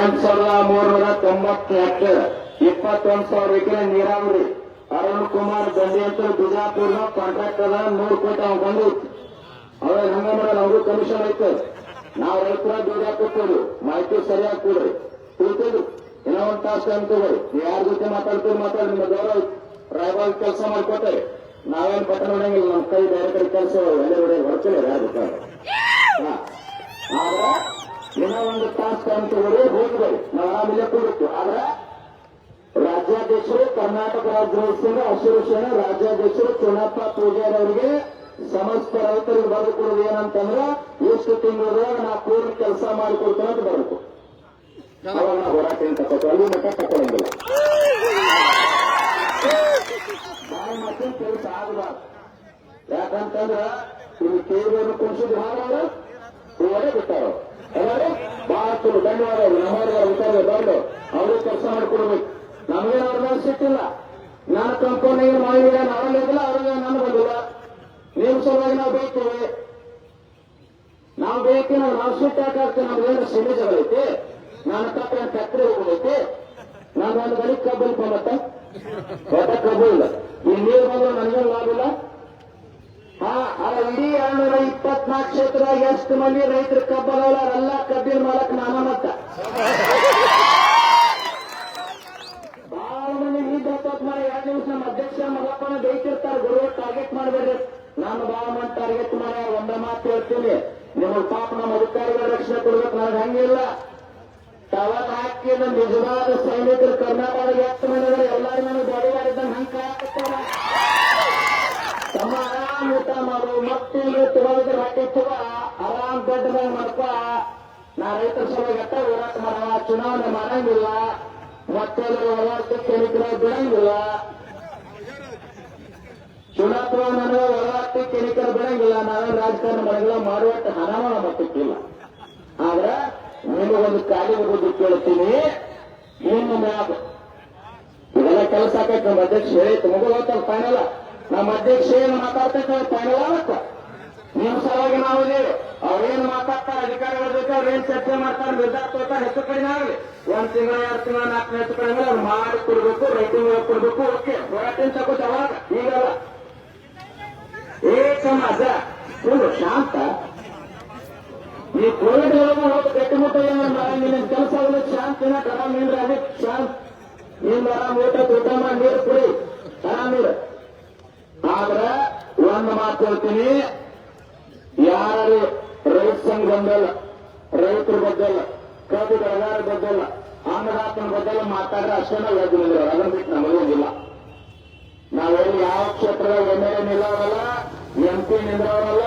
ಒಂದ್ ಸಾವಿರದ ಮೂರ್ನೂರ ತೊಂಬತ್ನಾಲ್ಕು ಇಪ್ಪತ್ತೊಂದ್ ಸಾವಿರ ಎಕರೆ ನೀರಾವರಿ. ಅರುಣ್ ಕುಮಾರ್ ದಂಡಿ ಅಂತ ಬಿಜಾಪುರ್ನ ಕಾಂಟ್ರಾಕ್ಟ್ ಅದ ನೂರು ಕೋಟಿ ಅವ್ನು ಬಂದಿತ್ತು ಅವ್ರ ಹಂಗ ಮಾಡಲ್ಲ ಕಮಿಷನ್ ಐತೆ. ನಾವು ರೈತರ ಕೊಡ್ತೀವಿ ಮಾಹಿತಿ ಸರಿಯಾಗಿ ಕೊಡ್ರಿ. ತಿಳ್ತೀವಿ ಏನೋ ಒಂದ್ ಯಾರ ಜೊತೆ ಮಾತಾಡ್ತೀವಿ ಮಾತಾಡಿ ನಿಮ್ಮ ಗೌರವ ರಾಯಬಾಗ್ ಕೆಲಸ ಮಾಡ್ಕೊತಾರೆ ನಾವೇನ್ ಪಟ್ಟಣ ನೋಡಂಗಿಲ್ಲ ನಮ್ಮ ಕೈ ಬೇರೆ ಕಡೆ ಕೆಲಸ ಒಳ್ಳೆ ಹೊಡೆಯ ಹೊಡ್ತಿಲ್ಲ ಯಾರು ಹಾ. ಆದ್ರೆ ಏನೋ ಒಂದು ತಾಸು ಟೈಮ್ ಹೇಳಿ ಹೋಗ್ಬೇಡಿ ನಾವು ಆರಾಮಿಲ್ಲ ಕೊಡುತ್ತೆ. ಆದ್ರೆ ರಾಜ್ಯಾಧ್ಯಕ್ಷರು, ಕರ್ನಾಟಕ ರಾಜ್ಯೋತ್ಸವ ಹಸಿರು ಸೇನೆ ರಾಜ್ಯಾಧ್ಯಕ್ಷರು ಚುನಪ್ಪ ಪೂಜಾರಿ ಅವರಿಗೆ ಸಮಸ್ತ ರೈತರಿಗೆ ಬರೆದು ಕೊಡೋದು ಏನಂತಂದ್ರೆ ಎಷ್ಟು ತಿಂಗಳದಾಗ ನಾ ಪೂರ್ಣ ಕೆಲಸ ಮಾಡಿಕೊಡ್ತೇನೆ ಅಂತ ಬರಬೇಕು ಅವಾಗ ಹೋರಾಟ ಏನು ತಗೊಳ್ಳಿ ಅಲ್ಲಿ ಮಟ್ಟ ತಗೊಳ್ಳಂಗಿಲ್ಲ ಕೆಲಸ ಆಗಬಾರ್ದು ಯಾಕಂತಂದ್ರೆ ಇಲ್ಲಿ ಕೇಳಿದ್ರು ಕುಣಿಸಿದ್ರು ಎಲ್ಲರೂ ಬಹಳ ಚಲೋ ಧನ್ಯವಾದಗಳು ನಮ್ಮವ್ರಿಗೆ ವಿಚಾರ ಬಂದು ಅವರು ಕೆಲಸ ಮಾಡಿಕೊಡ್ಬೇಕು. ನಮಗೇನು ಅರ್ಧ ಸಿಟ್ಟಿಲ್ಲ. ನನ್ನ ಕಂಪನಿಗೆ ಮಾಡಿದ್ರೆ ನಾವಲ್ಲಿಲ್ಲ ಅವ್ರಿಗೆ ನಾನು ಬಂದಿಲ್ಲ. ನಿಮ್ ಸಲುವಾಗಿ ನಾವು ಬೇಕೇವೆ ನಾವು ಬೇಕು ನಾವು ನಾವು ಸಿಟ್ಟು ಹಾಕಾಗ್ತೇವೆ ನಮ್ಗೆ ಏನು ಸಿಮಿಜಗಳೈತಿ ನನ್ನ ತಪ್ಪ ಫ್ಯಾಕ್ಟ್ರಿ ಹೋಗ್ಬೇಕು ನಾನು ಒಂದು ಗಡಿ ಕಬ್ಬು ಮತ್ತೆ ಕಬ್ಬು ಇಲ್ಲ. ಇಲ್ಲಿ ನೀರು ಬಂದ್ರೆ ನನಗೇನು ಲಾಭ ಇಲ್ಲ? ಅಲ್ಲ ಇಡೀ ಎರಡ್ನೂರ ಇಪ್ಪತ್ನಾಲ್ಕು ಕ್ಷೇತ್ರ ಎಷ್ಟು ಮಂದಿ ರೈತರು ಕಬ್ಬಲ್ಲ ಅವರೆಲ್ಲ ಕಬ್ಬಿನ ಮಾಲಕ್ ನಾನ ಮತ್ತ. ಬಹಳ ಮಂದಿ ಬರ್ತತ್ ಮಾಡಿ ಎರಡು ನಿಮಿಷ ನಮ್ಮ ಅಧ್ಯಕ್ಷ ಮಲ್ಲಪ್ಪನ ಬೈತಿರ್ತಾರ ಗುರು ಟಾರ್ಗೆಟ್ ಮಾಡಬೇಡ್ರಿ. ನಾನು ಬಹಳ ಮಂದಿ ಟಾರ್ಗೆಟ್ ಮಾಡಿ ಒಂದ ಮಾತು ಹೇಳ್ತೀನಿ. ನಿಮ್ಮ ಪಾಪ ನಮ್ಮ ಅಧಿಕಾರಿಗಳ ರಕ್ಷಣೆ ಕೊಡ್ಬೇಕು, ನನಗೆ ಹಂಗಿಲ್ಲ. ಟವರ್ ಹಾಕಿ ನಮ್ಮ ನಿಜವಾದ ಸೈನಿಕರು ಕರ್ನಾಟಕದ ಎಷ್ಟು ಮಂದಿ ಎಲ್ಲರೂ ನನಗೆ ಬಾಡಿ ಮಾಡಿದ್ದಂಗೆ ಹಂಗೆ ಕಾಣಕತ್ತಾರ ತಮ್ಮ ಆರಾಮ್ ಊಟ ಮಾಡು ಮತ್ತೆ ತಗೋದ್ರೆ ಹೊಟ್ಟೆ ತಗೋ ಆರಾಮ್ ದೊಡ್ಡ ಮೇಲೆ ಮಾಡ್ಕೊ. ನಾ ರೈತರ ಸಲುವಾಗಿ ಹೋರಾಟ ಮಾಡವ, ಚುನಾವಣೆ ಮಾಡಂಗಿಲ್ಲ. ಮತ್ತೆ ಹೋರಾಟಕ್ಕೆ ಎಣಿಕೆ ಬಿಡಂಗಿಲ್ಲ. ಚುನಾವಣೆ ನನಗೆ ಹೋರಾಟಕ್ಕೆ ಎಣಿಕೆ ಬಿಡಂಗಿಲ್ಲ. ನಾವೇ ರಾಜಕಾರಣ ಮಾಡಿಲ್ಲ ಮಾಡುವಟ್ಟ ಹಣವ ಮಟ್ಟಕ್ಕಿಲ್ಲ ಆದ್ರೆ ನಿಮಗೊಂದು ಖಾಲಿ ಬಗ್ಗೆ ಕೇಳ್ತೀನಿ. ನಿಮ್ಮ ಮ್ಯಾಗ ಇದೆಲ್ಲ ಕೆಲಸ ಆಕೈತೆ ನಮ್ಮ ಅಧ್ಯಕ್ಷ ಹೇಳಿತ್ತು ಮುಗಿದ ಫೈನಲ್ ನಮ್ಮ ಅಧ್ಯಕ್ಷ ಏನು ಮಾತಾಡ್ತೈತೆ ಫೈನಲ್ ಆಗತ್ತ ನಿಮ್ಮ ಸಲುವಾಗಿ ನಾವು ಇದೇವೆ ಅವ್ರೇನು ಮಾತಾಡ್ತಾರೆ? ಅಧಿಕಾರಿಗಳ ಜೊತೆ ಅವ್ರೇನ್ ಚರ್ಚೆ ಮಾಡ್ತಾರೆ? ನಿರ್ಧಾರ ತೋರ್ತಾರೆ, ಹೆಚ್ಚು ಕಡಿಮೆ ಆಗಲಿ. ಒಂದ್ ತಿಂಗಳ, ಎರಡು ತಿಂಗಳ, ನಾಲ್ಕು ಹೆಚ್ಚು ಕಡಿಮೆ ಅವ್ರು ಮಾಡಿ ಕೊಡ್ಬೇಕು, ರೈಟಿಂಗ್ ಕೊಡ್ಬೇಕು, ಓಕೆ. ಹೋರಾಟ ತಗೋತ ಅವಾಗ ಈಗಲ್ಲ. ಏ ಸಮಾಜ, ಫುಲ್ ಶಾಂತ. ಈ ಕೋವಿಡ್ ಒಳಗೂ ಹೋಗಿ ಗಟ್ಟಿಮುಟ್ಟ ನಿನ್ನ ಕೆಲಸ ಆಗಲ್ಲ ಶಾಂತಿನ ನಿಂದ್ರೆ ಅದಕ್ಕೆ ಶಾಂತ್. ನಿಂದ ಆರಾಮ್ ಊಟ ಊಟ ಮಾಡಿ ನೀರು ಕುಡಿ ಆರಾಮ್ ನೀರು ಆದ್ರೆ ಹೇಳ್ತೀನಿ ಯಾರು ರೈತ ಸಂಘ ಬಂದಲ್ಲ ರೈತರ ಬದ್ದಲ್ಲ ಕಬ್ಬು ಬೆಳೆಗಾರ ಬದ್ದಲ್ಲ ಅನ್ನದಾತನ ಬದ್ದಲ್ಲ ಮಾತಾಡ್ರೆ ಅಷ್ಟೇ ನಿಂದ್ರು ಅದನ್ನ ಬಿಟ್ಟು ನಮಗೇನಿಲ್ಲ ನಾವೆಲ್ಲಿ ಯಾವ ಕ್ಷೇತ್ರದಾಗ ಎಂ ಎಲ್ ಎ ನಿಲ್ಲವಲ್ಲ, ಎಂ ಪಿ ನಿಲ್ಲವಲ್ಲ,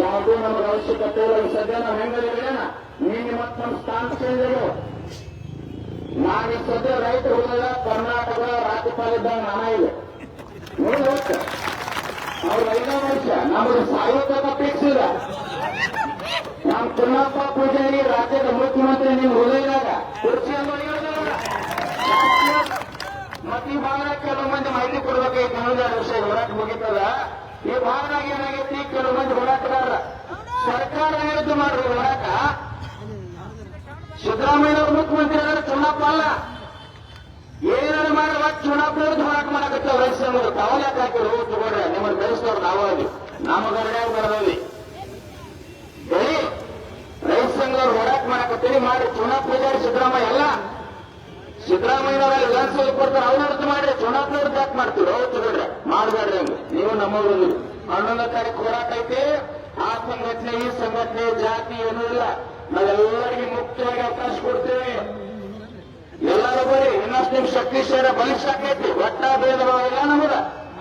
ಯಾವುದೂ ನಮಗೆ ಅವಶ್ಯಕತೆ ಇಲ್ಲ. ಈ ಸದ್ಯ ನಾವು ಹೆಂಗದೇನ ನೀನು ಮತ್ತೆ ನಮ್ಮ ಸ್ಥಾನ ಸೇರಿದ್ರು ನಾನು ಸದ್ಯ ರೈತರು ಕರ್ನಾಟಕ ರಾಜ್ಯಪಾಲ ಇದ್ದಾಗ ನಾನೇ ಇದೆ ನೋಡಿ ಐದನೇ ವರ್ಷ. ನಮಗೆ ಸಾಯುತ್ತ ಅಪೇಕ್ಷಿಲ್ಲ ನಮ್ಮ ಚಿನ್ನಪ್ಪ ಪೂಜಾರಿ ರಾಜ್ಯದ ಮುಖ್ಯಮಂತ್ರಿ ನೀವು ಹೋದಾಗ ಕುರ್ಚಿಯನ್ನು ಮತ್ತೆ ಈ ಭಾಗದಾಗ ಕೆಲವು ಮಂದಿ ಮಾಹಿತಿ ಕೊಡ್ಬೇಕಾಗಿತ್ತು ಇನ್ನೊಂದೆರಡು ವರ್ಷ ಹೋರಾಟ ಮುಗಿತದ. ಈ ಭಾಗದಾಗ ಏನಾಗೈತಿ ಕೆಲವು ಮಂದಿ ಹೋರಾಟಗಾರರ ಸರ್ಕಾರ ವಿರುದ್ಧ ಮಾಡ್ರಿ ಹೋರಾಟ. ಸಿದ್ದರಾಮಯ್ಯ ಅವರು ಮುಖ್ಯಮಂತ್ರಿ ಅಂದ್ರೆ ಚನ್ನಪ್ಪ ಅಲ್ಲ ಏನಾದ್ರು ಮಾಡುವ ಚುನಾಪ ವಿರುದ್ಧ ಹೋರಾಟ ಮಾಡಕತ್ತ ರೈತ ಸಂಘರು ತಾವಲ್ಲ ಯಾಕೆ ಹಾಕಿರು ತಗೊಳ್ರಿ ನಿಮ್ಮನ್ನು ಬೆಳೆಸಿದವ್ರು ನಾವಾಗಿ ನಮ್ಮ ಬರೀ ಬರೋದಿ ಹೇಳಿ ರೈತ ಸಂಘದವ್ರು ಹೋರಾಟ ಮಾಡಕತ್ತೀರಿ ಮಾಡಿ ಚುನಾಪ ಪೂಜಾರಿ ಸಿದ್ದರಾಮಯ್ಯ ಎಲ್ಲ ಸಿದ್ದರಾಮಯ್ಯನವರ ವಿಧಾನಸಭೆ ಕೊಡ್ತಾರೆ ಅವ್ರು ಅರ್ಥ ಮಾಡಿ ಚುನಾವಣೆ ವಿರುದ್ಧ ಯಾಕೆ ಮಾಡ್ತೀವಿ. ಅವ್ರು ತಗೊಳ್ರಿ ಮಾಡಬೇಡ್ರಿ ಹಂಗ ನೀವು ನಮ್ಮವ್ರು ಹನ್ನೊಂದು ತಾರೀಕು ಹೋರಾಟ ಐತಿ. ಆ ಸಂಘಟನೆ, ಈ ಸಂಘಟನೆ, ಜಾತಿ ಏನೂ ಇಲ್ಲ. ನಾವೆಲ್ಲರಿಗೂ ಮುಕ್ತವಾಗಿ ಅವಕಾಶ ಕೊಡ್ತೇವೆ. ಎಲ್ಲರೂ ಬರೀ ಇನ್ನಷ್ಟು ನಿಮ್ ಶಕ್ತಿ ಸೇರ ಬಲಿಷ್ಠ ಒಟ್ಟ ಭೇದ ಭಾವ ಇಲ್ಲ ನಮಗ.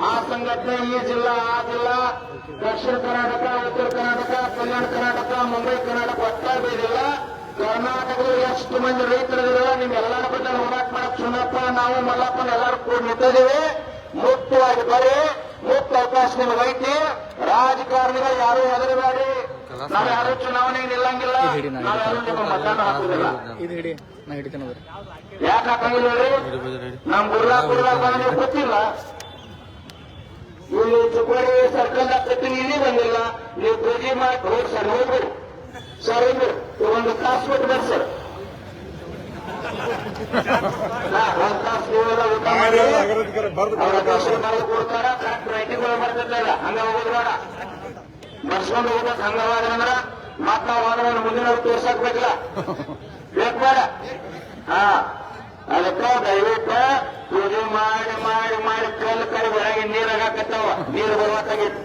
ಆ ಸಂಘಟನೆ ಈ ಜಿಲ್ಲಾ ಆ ಜಿಲ್ಲಾ ದಕ್ಷಿಣ ಕರ್ನಾಟಕ ಉತ್ತರ ಕರ್ನಾಟಕ ಕಲ್ಯಾಣ ಕರ್ನಾಟಕ ಮುಂಬೈ ಕರ್ನಾಟಕ ಒಟ್ಟಾಗಿ ಬೀದಿಲ್ಲ ಕರ್ನಾಟಕದಲ್ಲಿ ಕರ್ನಾಟಕದ ಎಷ್ಟು ಮಂದಿ ರೈತರಿದಾರ ನಿಮ್ ಎಲ್ಲರ ಬಗ್ಗೆ ಹೋರಾಟ ಮಾಡಕ್ ಚುನಪ್ಪ ನಾವು ಮಲ್ಲಪ್ಪನ ಎಲ್ಲರೂ ಕೂಡ ನಿಂತಿದ್ದೀವಿ ಮುಕ್ತವಾಗಿ ಬರೀ ಮುಕ್ತ ಅವಕಾಶ ನಿಮಗೆ ಐತಿ. ರಾಜಕಾರಣಿಗಳು ಯಾರು ಹೆದರಬೇಡಿ ನಾವು ಯಾರು ಚುನಾವಣೆಗೆ ನಿಲ್ಲಂಗಿಲ್ಲ ನಾವು ಯಾರು ನಿಮ್ಮ ಮತದಾನ ಹಾಕುದಿಲ್ಲ. ಯಾಕೆ ಹಾಕಂಗಿಲ್ಲ ನಮ್ ಗುರ್ಲಾ ಗುರ್ಲಾ ಬಂದ್ರೆ ಗೊತ್ತಿಲ್ಲ. ಇಲ್ಲಿ ಚುಕ್ಕೋಡಿ ಸರ್ಕಲ್ ಪ್ರತಿನಿಧಿ ಬಂದಿಲ್ಲ. ನೀವು ಪೂಜೆ ಮಾಡಿ ಹೋಗಿ ಸರ್ ಹೋಗ್ಬಿಡಿ ಸರ್ ಒಂದು ಒಂದು ಕಾಸು ಕೊಟ್ಟು ಬರ್ ಸರ್. ಒಂದ್ ತಾಸು ನೀವೆಲ್ಲ ಊಟ ಮಾಡಿ. ಅವ್ರ ಕೊಡ್ತಾರ. ಕರೆಕ್ಟ್ ರೈಟಿಂಗ್ ಬರ್ತಿರ್ತಾರ ಹಂಗ ಹೋಗೋದು ಬೇಡ. ಬರ್ಸ್ಕೊಂಡು ಹೋಗ್ಬೇಕು ಹಂಗವಾದ್ರೆ ಅಂದ್ರ ಮತ್ತ ವಾದವನ್ನು ಮುಂದಿನ ತೋರ್ಸಕ್ ಬೇಕಲ್ಲ ಬೇಕು ಬೇಡ. ಹಾ ಅದಕ್ಕ ದಯವಿಟ್ಟು ಪೂಜೆ ಮಾಡಿ ಮಾಡಿ ಮಾಡಿ ಕಲ್ಲು ಕಡೆ ಹೊರಗೆ ನೀರ್ ಆಗಾಕತ್ತಾವ ನೀರು ಬರುವಂತಾಗಿತ್ತು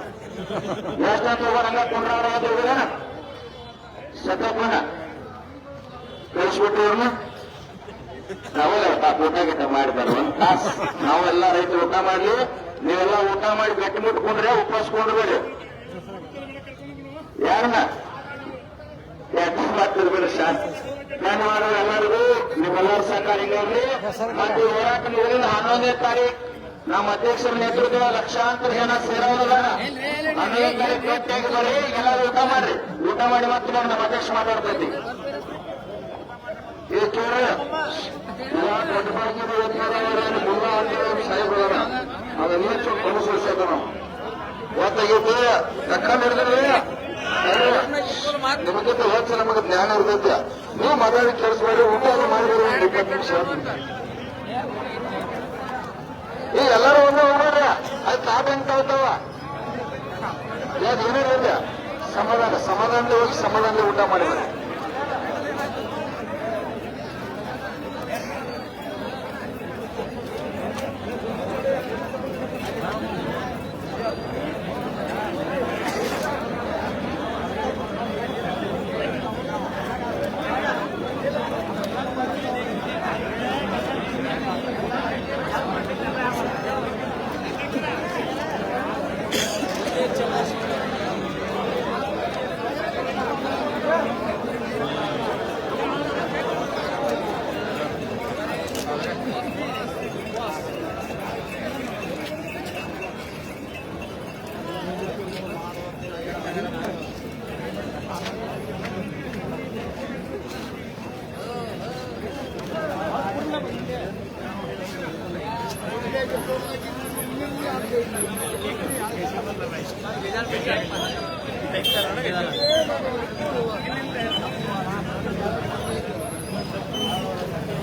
ಎಷ್ಟೊತ್ತು ಹೋಗೋಣ ಹಂಗ ಕುಂಡ್ರಾಡ ಸತಪ್ಪನ ಕಳಿಸ್ಬಿಟ್ರು ನಾವೆಲ್ಲ ಪಾಪ ಊಟ ಗೀಟ ಮಾಡಿದಾರೆ ಒಂದ್ ತಾಸ್ ನಾವೆಲ್ಲ ರೈತರು ಊಟ ಮಾಡ್ಲಿ. ನೀವೆಲ್ಲ ಊಟ ಮಾಡಿ ಗಟ್ಟಿ ಮುಟ್ಕೊಂಡ್ರೆ ಉಪಸ್ಕೊಂಡ್ಬೇಡಿ ಯಾರನ್ನ? ಯಾಕೆ ಮಾಡ್ತಿರ್ಬೇಡಿ ಶಾಂತ ನಾನು ಮಾಡೋ ಹಿಂಗಾಗ್ಲಿ ಮತ್ತೆ ಹೋರಾಟ ಮುಗಿದ ಹನ್ನೊಂದನೇ ತಾರೀಕು ನಮ್ಮ ಅಧ್ಯಕ್ಷರ ನೇತೃತ್ವ ಲಕ್ಷಾಂತರ ಜನ ಸೇರೋದಲ್ಲ ಹನ್ನೊಂದನೇ ತಾರೀಕು ಭೇಟಿಯಾಗಿ ಬರ್ರಿ ಎಲ್ಲರೂ ಊಟ ಮಾಡ್ರಿ. ಊಟ ಮಾಡಿ ಮತ್ತೆ ನಮ್ಮ ಅಧ್ಯಕ್ಷ ಮಾತಾಡ್ತೈತಿ ಇದು ಕೇಳ್ರಿ ಸಾಹೇಬ್ರವರ ಅವೆಲ್ಲ ಚೂರು ನಾವು. ಓದ್ತಾಗೈತಿ ತಕ್ಕ ಹಿಡಿದ್ರಿ ನಿಮಗಿಂತ ಹೆಚ್ಚು ನಮಗೆ ಜ್ಞಾನ ಇರ್ತೈತಿ. ನೀವು ಮಾತಾಡಿ ಕೇಳಿಸ್ಬೇಡಿ ಊಟ ಮಾಡಿದ್ರೆ ಒಂದು ಇಪ್ಪತ್ತು ನಿಮಿಷ. ಈ ಎಲ್ಲರೂ ಒಂದೇ ಹೋಗ್ಬೇಡ್ರಿ ಅದು ತಾಪ ಹೆಂಗ್ ತಗೋತಾವ ಯಾಕೆ ಏನೇನು ಸಮಾಧಾನ, ಸಮಾಧಾನದಲ್ಲಿ ಹೋಗಿ ಸಮಾಧಾನದಲ್ಲಿ ಊಟ ಮಾಡಿದ್ರೆ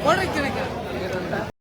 ಕೊಡ್ರಿ ಕಿರಕ